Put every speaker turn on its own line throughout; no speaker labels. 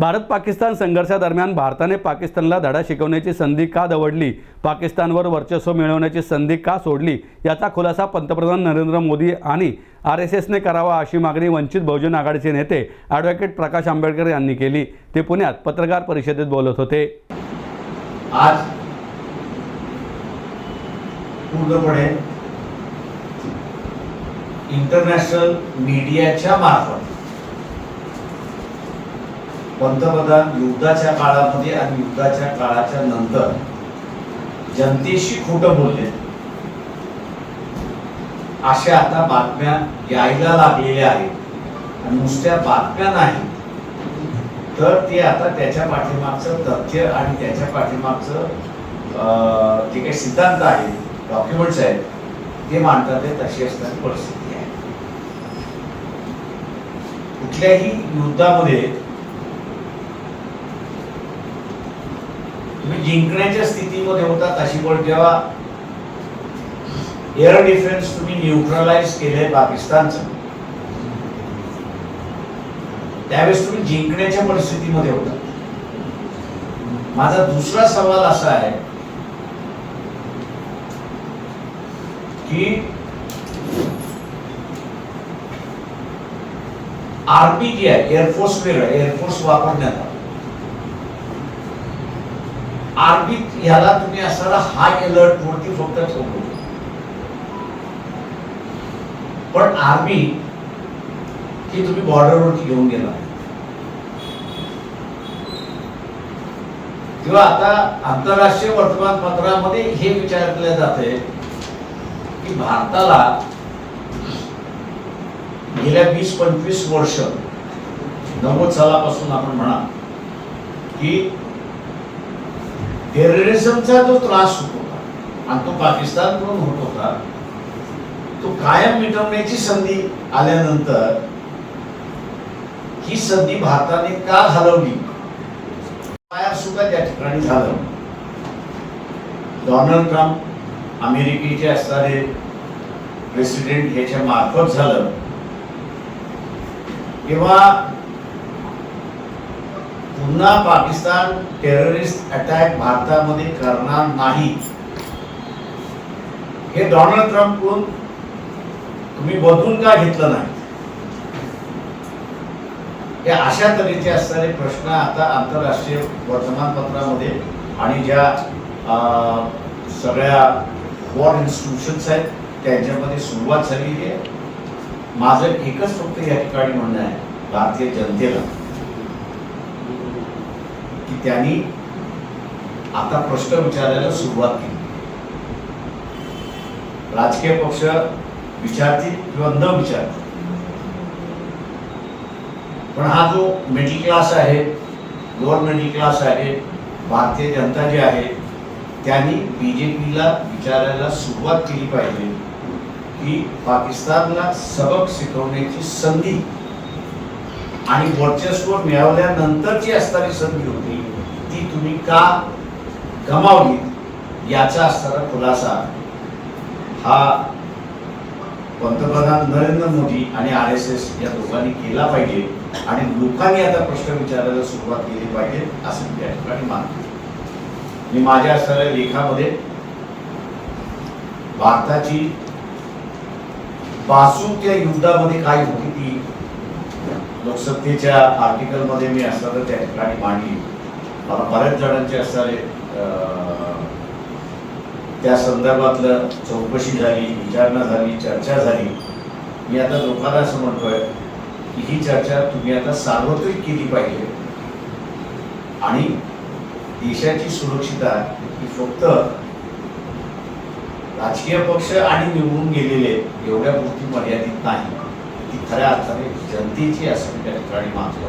भारत पाकिस्तान संघर्षादरम्यान भारताने पाकिस्तानला धडा शिकवण्याची संधी का दवडली? पाकिस्तानवर वर्चस्व मिळवण्याची संधी का सोडली? याचा खुलासा पंतप्रधान नरेंद्र मोदी आणि आर एस एसने करावा अशी मागणी वंचित बहुजन आघाडीचे नेते ॲडव्होकेट प्रकाश आंबेडकर यांनी केली. ते पुण्यात पत्रकार परिषदेत बोलत होते.
आज पूर्णपणे इंटरनॅशनल मीडियाच्या मार्फत पंतप्रधान युद्धाच्या काळामध्ये आणि युद्धाच्या काळाच्या नंतर जनतेशी खोटं बोलले. अशा आता बातम्या यायला लागलेल्या आहेत. आणि नुसत्या बातम्या नाही तर ते आता त्याच्या पाठीमागचं तथ्य आणि त्याच्या पाठीमागचं अं, जे काही सिद्धांत आहे डॉक्युमेंट्स आहेत ते मांडतात ते तशी असणारी परिस्थिती आहे. कुठल्याही युद्धामध्ये जिंकण्याच्या स्थितीमध्ये होता अशी पण जेव्हा एअर डिफेन्स तुम्ही न्यूट्रलाइज केले पाकिस्तानचं त्यावेळेस तुम्ही जिंकण्याच्या परिस्थितीमध्ये होता. माझा दुसरा सवाल असा आहे की आर्मी जी आहे एअरफोर्स वेगळं एअरफोर्स वापरण्यात आलं आर्मी ह्याला तुम्ही असणारा हाय अलर्ट वरती फक्त ठेवलो पण आर्मी ही तुम्ही बॉर्डरवरती घेऊन गेला. किंवा आता आंतरराष्ट्रीय वर्तमानपत्रामध्ये हे विचारले जाते की भारताला गेल्या वीस पंचवीस वर्ष नव्वद सालापासून आपण म्हणा की टेररिझमचा जो त्रास होत होता आणि तो पाकिस्तानकडून होत होता तो कायम मिटवण्याची संधी आल्यानंतर ही संधी भारताने का घालवली? फायर सुद्धा त्या ठिकाणी झालं. डोनाल्ड ट्रम्प अमेरिकेचे असणारे प्रेसिडेंट ह्याच्या मार्फत झालं. किंवा पुन्हा पाकिस्तान टेररिस्ट अटॅक भारतामध्ये करणार नाही. हे डोनाल्ड ट्रम्प तुम्ही बदलून का घेतलं नाही? हे अशा तऱ्हेचे असणारे प्रश्न आता आंतरराष्ट्रीय वर्तमानपत्रामध्ये आणि ज्या अं, सगळ्या वॉर इन्स्टिट्यूशन्स आहेत त्यांच्यामध्ये सुरुवात झालेली आहे. माझं एकच फक्त या ठिकाणी म्हणणं आहे भारतीय जनतेला. त्यांनी आता प्रश्न विचारायला सुरुवात केली. राजकीय पक्ष विचारतील किंवा न विचारतील. पण हा जो मिडल क्लास आहे लोअर मिडल क्लास आहे भारतीय जनता जी आहे त्यांनी बीजेपीला विचारायला सुरुवात केली पाहिजे की पाकिस्तानला सबक शिकवण्याची संधी आणि वर्चस्व मिळवल्यानंतरची असणारी संधी होती. तुम्ही का गमावली? याचा असणारा खुलासा. हा पंतप्रधान नरेंद्र मोदी आणि आर एस एस या दोघांनी केला पाहिजे आणि लोकांनी आता प्रश्न विचारायला सुरुवात केली पाहिजे असं मी या ठिकाणी मानतो. मी माझ्या असणाऱ्या लेखामध्ये भारताची बाजू त्या युद्धामध्ये काय होती ती लोकसत्तेच्या आर्टिकलमध्ये मी असणारं त्या ठिकाणी मांडली. बऱ्याच जणांचे असणारे अं, त्या संदर्भातलं चौकशी झाली विचारणा झाली चर्चा झाली. मी आता लोकांना असं म्हणतोय की ही चर्चा तुम्ही आता सार्वत्रिक केली पाहिजे. आणि देशाची सुरक्षितता ही फक्त राजकीय पक्ष आणि निवडून गेलेले एवढ्या गोष्टी मर्यादित नाही. ती खऱ्या अर्थाने जनतेची असं त्या ठिकाणी मागतो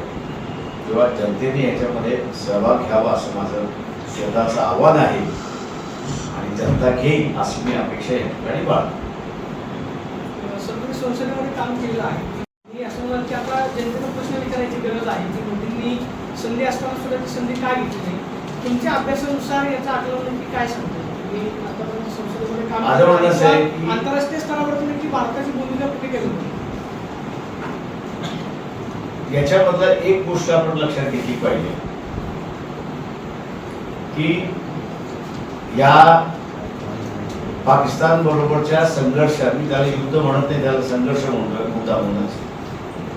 तेव्हा जनतेने याच्यामध्ये सहभाग घ्यावा असं माझं स्वतःचं आव्हान आहे. आणि जनता घेईल अशी मी अपेक्षा या ठिकाणी बाळगतो
सगळं संसदेमध्ये काम केलं आहे. मी असं म्हणत की आता जनतेला प्रश्न विचारायची गरज आहे. की मोदींनी संधी असताना सुद्धा ती संधी का घेतली नाही? तुमच्या अभ्यासानुसार याचं आकलन नक्की काय सांगतो मी आतापर्यंत संसदेमध्ये काम किंवा आंतरराष्ट्रीय स्तरावर तुम्ही भारताची भूमिका कुठे केली होती?
याच्यामधला एक गोष्ट आपण लक्षात घेतली पाहिजे. की या पाकिस्तान बरोबरच्या संघर्षात मी त्याला युद्ध म्हणत नाही त्याला संघर्ष म्हणतोय मुद्दा म्हणूनच.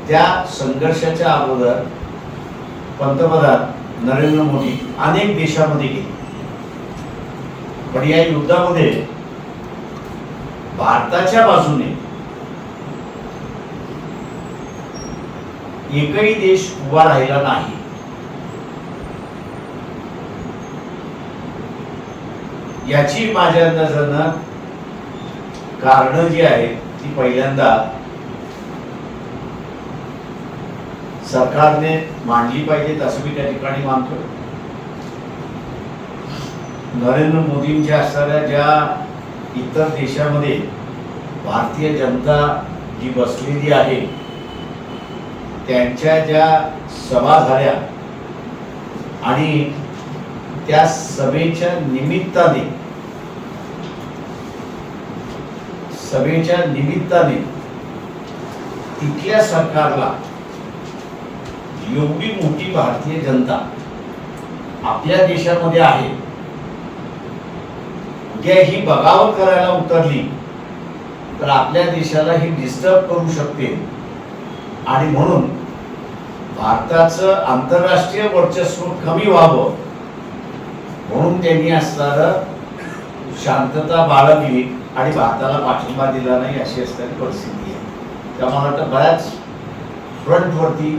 त्या संघर्षाच्या अगोदर पंतप्रधान नरेंद्र मोदी अनेक देशामध्ये गेले. पण या युद्धामध्ये भारताच्या बाजूने एकही देश उभा राहिला नाही. याची माझ्या नजरनं कारण जी आहेत ती पहिल्यांदा सरकारने मांडली पाहिजेत असं मी त्या ठिकाणी मानतो नरेंद्र मोदींच्या असणाऱ्या ज्या इतर देशामध्ये भारतीय जनता जी बसलेली आहे त्यांच्या ज्या सभा झाल्या आणि त्या सभेच्या निमित्ताने सभेच्या निमित्ताने तिथल्या सरकारला एवढी मोठी भारतीय जनता आपल्या देशामध्ये आहे. उद्या ही बगावत करायला उतरली तर आपल्या देशाला ही डिस्टर्ब करू शकते. आणि म्हणून भारताचं आंतरराष्ट्रीय वर्चस्व कमी व्हावं म्हणून त्यांनी असणारं शांतता बाळगली आणि भारताला पाठिंबा दिला नाही अशी असणारी परिस्थिती आहे. त्या मला वाटतं बऱ्याच फ्रंटवरती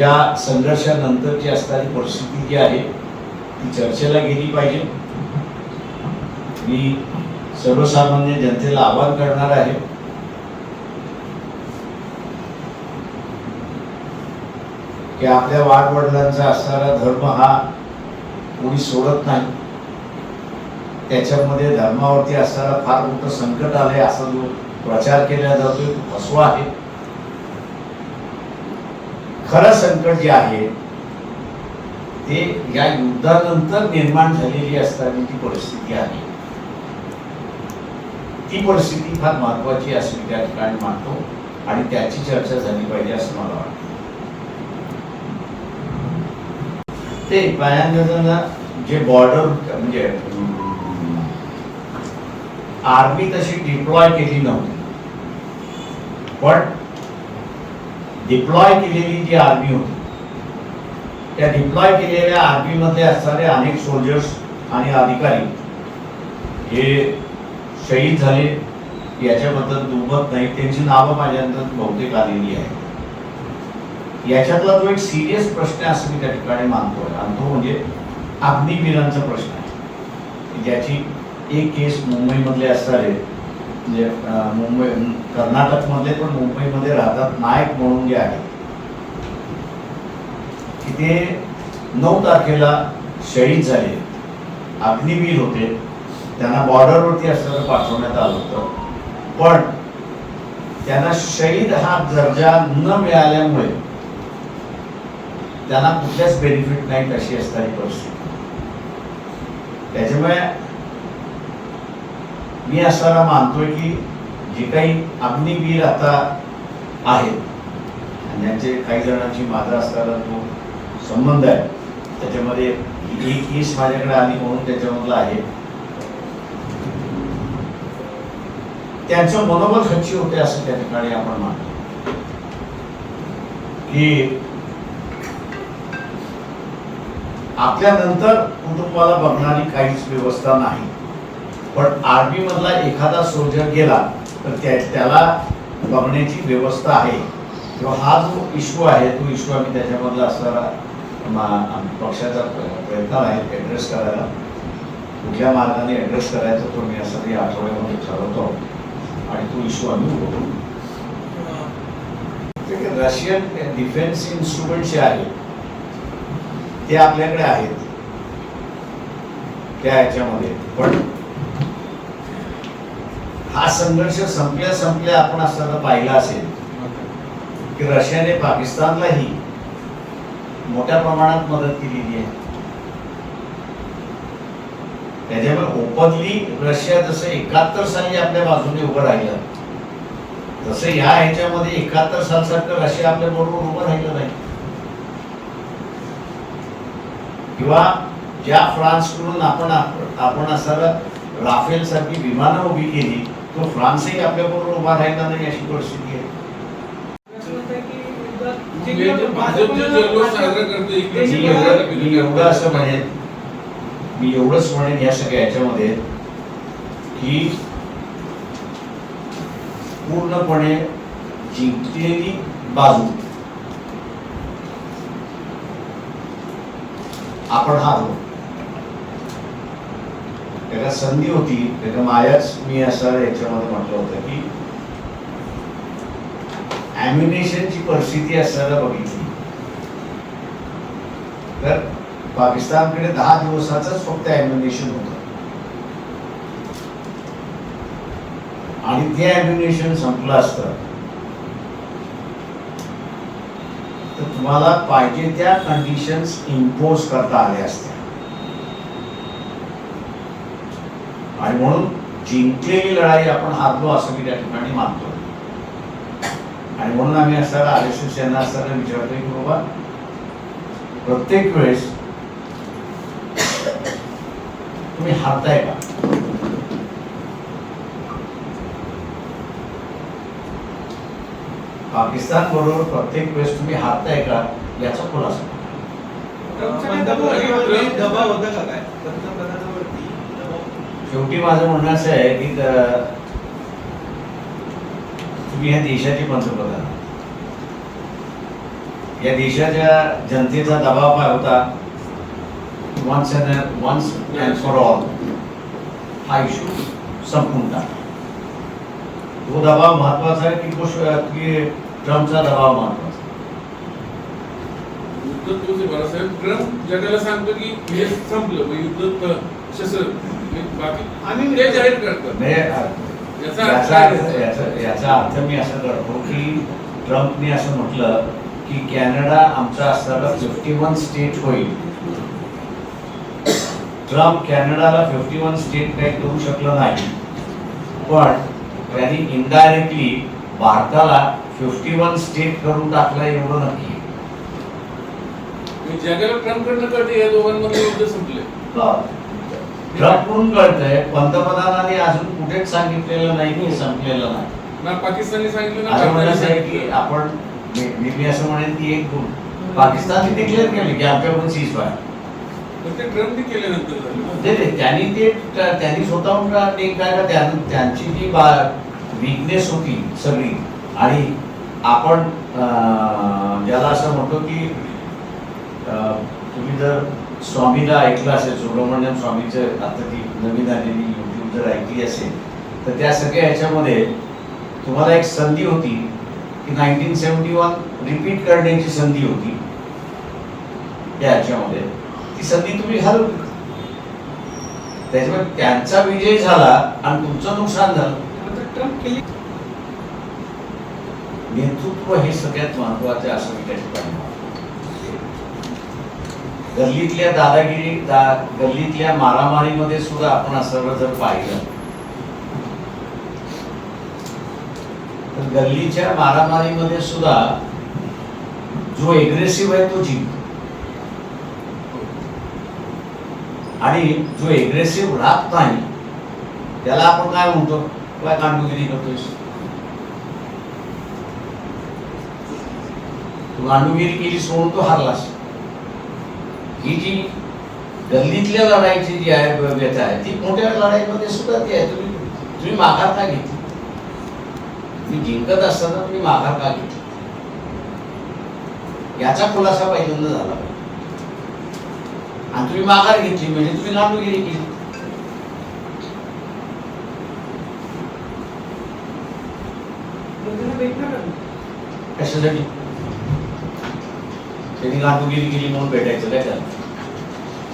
या संघर्षानंतरची असणारी परिस्थिती जी आहे ती चर्चेला गेली पाहिजे. मी सर्वसामान्य जनतेला आवाहन करणार आहे की आपल्या वाडवडिलांचा असणारा धर्म हा कोणी सोडत नाही. त्याच्यामध्ये धर्मावरती असणारा फार मोठं संकट आलंय असा जो प्रचार केला जातोय तो फसवा आहे. खरं संकट जे आहे ते या युद्धानंतर निर्माण झालेली असताना ती परिस्थिती आहे ती परिस्थिती फार महत्वाची असली त्या ठिकाणी मानतो आणि त्याची चर्चा झाली पाहिजे असं मला वाटतं. ते बायांना जे बॉर्डर म्हणजे आर्मी तशी डिप्लॉय केली नव्हती. पण डिप्लॉय केलेली जी आर्मी होती त्या डिप्लॉय केलेल्या आर्मी मध्ये असणारे अनेक सोल्जर्स आणि अधिकारी हे शहीद झाले. याच्याबद्दल दुमत नाही. त्यांची नावं माझ्यानंतर बहुतेक आलेली आहे याच्यातला तो एक सिरियस प्रश्न आहे असं मी त्या ठिकाणी मानतोय. आणि तो म्हणजे अग्निवीरांचा प्रश्न आहे. ज्याची एक केस मुंबईमधले असणारे म्हणजे मुंबई कर्नाटकमधले पण मुंबईमध्ये राहतात नायक म्हणून जे आहेत. की ते नऊ तारखेला शहीद झाले. अग्निवीर होते. त्यांना बॉर्डरवरती असताना पाठवण्यात आलं होतं. पण त्यांना शहीद हा दर्जा न मिळाल्यामुळे त्यांना कुठल्याच बेनिफिट नाहीत अशी असणारी परिस्थिती. त्याच्यामुळे मी असताना मानतोय की जे काही अग्निवीर आता आहेत आणि काही जणांची माझा असताना तो संबंध आहे. त्याच्यामध्ये ही एक केस माझ्याकडे आली म्हणून त्याच्यामधला आहे. त्यांचं मनोबल खच्ची होते असं त्या ठिकाणी आपण मानतो. की आपल्यानंतर कुटुंबाला बघणारी काहीच व्यवस्था नाही. पण आर्मी मधला एखादा सोल्जर गेला तर त्या त्याला बघण्याची व्यवस्था आहे. किंवा हा जो इश्यू आहे तो इश्यू आम्ही त्याच्यामधला असणारा पक्षाचा प्र- प्रयत्न आहे ॲड्रेस करायला. कुठल्या मार्गाने ॲड्रेस करायचा तो मी असं या आठवड्यामध्ये ठरवतो आणि तो इश्यू आम्ही बघू रशियन डिफेन्स इन्स्ट्रुमेंट जे आहेत ते आपल्याकडे आहेत. त्या याच्यामध्ये पण हा संघर्ष संपल्या संपल्या आपण असताना पाहिला असेल की रशियाने पाकिस्तानलाही मोठ्या प्रमाणात मदत केलेली आहे. त्याच्यामुळे ओपनली रशिया जसं एकाहत्तर साली आपल्या बाजूने उभं राहिलं तसं या ह्याच्यामध्ये एकाहत्तर सालसारखं रशिया आपल्या बरोबर उभं राहिलं नाही. किंवा ज्या फ्रान्सकडून आपण आपण असं राफेल सारखी विमानं उभी केली तो फ्रान्सही आपल्या बरोबर उभा राहिला नाही अशी परिस्थिती आहे.
म्हणजे
मी एवढं असं म्हणेन. मी एवढंच म्हणेन या सगळ्या ह्याच्यामध्ये की पूर्णपणे जिंकलेली बाजू आपण हा त्याला संधी होती त्याच्या मायाच मी असं याच्यामध्ये म्हटलं होतं की ॲम्युनेशनची परिस्थिती असताना बघितली. तर पाकिस्तानकडे दहा दिवसाच फक्त ॲम्युनेशन होत. आणि ते ॲम्युनेशन संपलं असतं. तर तुम्हाला पाहिजे त्या कंडिशन्स इम्पोज करता आल्या असत्या आणि म्हणून जिंकलेली लढाई आपण हारलो असं मी त्या ठिकाणी मानतो. आणि म्हणून आम्ही असताना आर एस एस यांना असताना विचारतोय की बाबा प्रत्येक वेळेस तुम्ही हारताय का? पाकिस्तान बरोबर प्रत्येक वेळेस तुम्ही हारताय का याचा खुलासा शेवटी माझं म्हणणं असं आहे की तुम्ही ह्या देशाचे पंतप्रधान. या देशाच्या जनतेचा दबाव काय होता. Once and once and for all हा इश्यू संपून टाका तो दबाव महत्त्वाचा आहे की ट्रम्पचा दबाव महत्त्वाचा आहे?
युद्ध तोच आहे बाळासाहेब ट्रम्प जगाला सांगतो की हे संपलं मग युद्ध शस्त्र बाकी
आम्ही
ते जाहीर करतात याचा अर्थ
याचा अर्थ
काय?
याचा- याचा अर्थ मी असं करतो की ट्रम्पने असं म्हटलं की कॅनडा आमचा असताना फिफ्टी वन स्टेट होईल ट्रम्प कॅनडाला फिफ्टी वन स्टेट काही करू शकलं नाही पण त्यांनी इनडायरेक्टली भारताला फिफ्टी वन स्टेट करून टाकलं एवढं नक्की.
जगाला ट्रम्पकडनं कळते या दोघांमध्ये युद्ध संपले
ट्रम्पकडून कळतंय. पंतप्रधानांनी अजून कुठेच सांगितलेलं नाही की संपलेलं नाही.
पाकिस्तानने सांगितलं
की आपण मी- असं म्हणेन की एक पाकिस्तानने डिक्लेअर केले की आमच्याकडून सीज
ते-
त्यांनी ते त्यांनी स्वतःहून काय त्यांची जी विकनेस होती सगळी आणि आपण ज्याला असं म्हणतो की तुम्ही जर स्वामीला ऐकलं असेल सुब्रमण्यम स्वामीचं आता ती नवीन आलेली युट्यूब जर ऐकली असेल तर त्या सगळ्या ह्याच्यामध्ये तुम्हाला एक संधी होती की नाईन्टीन सेवन्टी वन रिपीट करण्याची संधी होती. त्या ह्याच्यामध्ये. ती संधी तुम्ही घालवली त्याच्यामुळे त्यांचा विजय झाला आणि तुमचं नुकसान झालं.
ट्रम्प केली.
नेतृत्व हे सगळ्यात महत्त्वाचे असं मी त्या ठिकाणी गल्लीतल्या दादागिरी दा- गल्लीतल्या मारामारीमध्ये सुद्धा आपण असं जर पाहिलं तर गल्लीच्या मारामारीमध्ये सुद्धा जो एग्रेसिव्ह आहे तो जिंकतो. आणि जो एग्रेसिव्ह राहत नाही त्याला आपण काय म्हणतो? काय कांडुगिरी करतोय. गांडुगिरी केली सोडून तो हारलास ही जी गल्लीतल्या लढाईची जी आहे व्यथा आहे ती मोठ्या लढाईमध्ये सुद्धा ती आहे. तुम्ही तुम्ही माघार का घेतली? तुम्ही जिंकत असताना तुम्ही माघार का घेतली? याचा खुलासा पहिल्यांदा झाला पाहिजे. आणि तुम्ही माघार घेतली म्हणजे तुम्ही गांडुगिरी केली? कशासाठी? त्यांनी गांडुगिरी केली म्हणून भेटायचं काय त्याला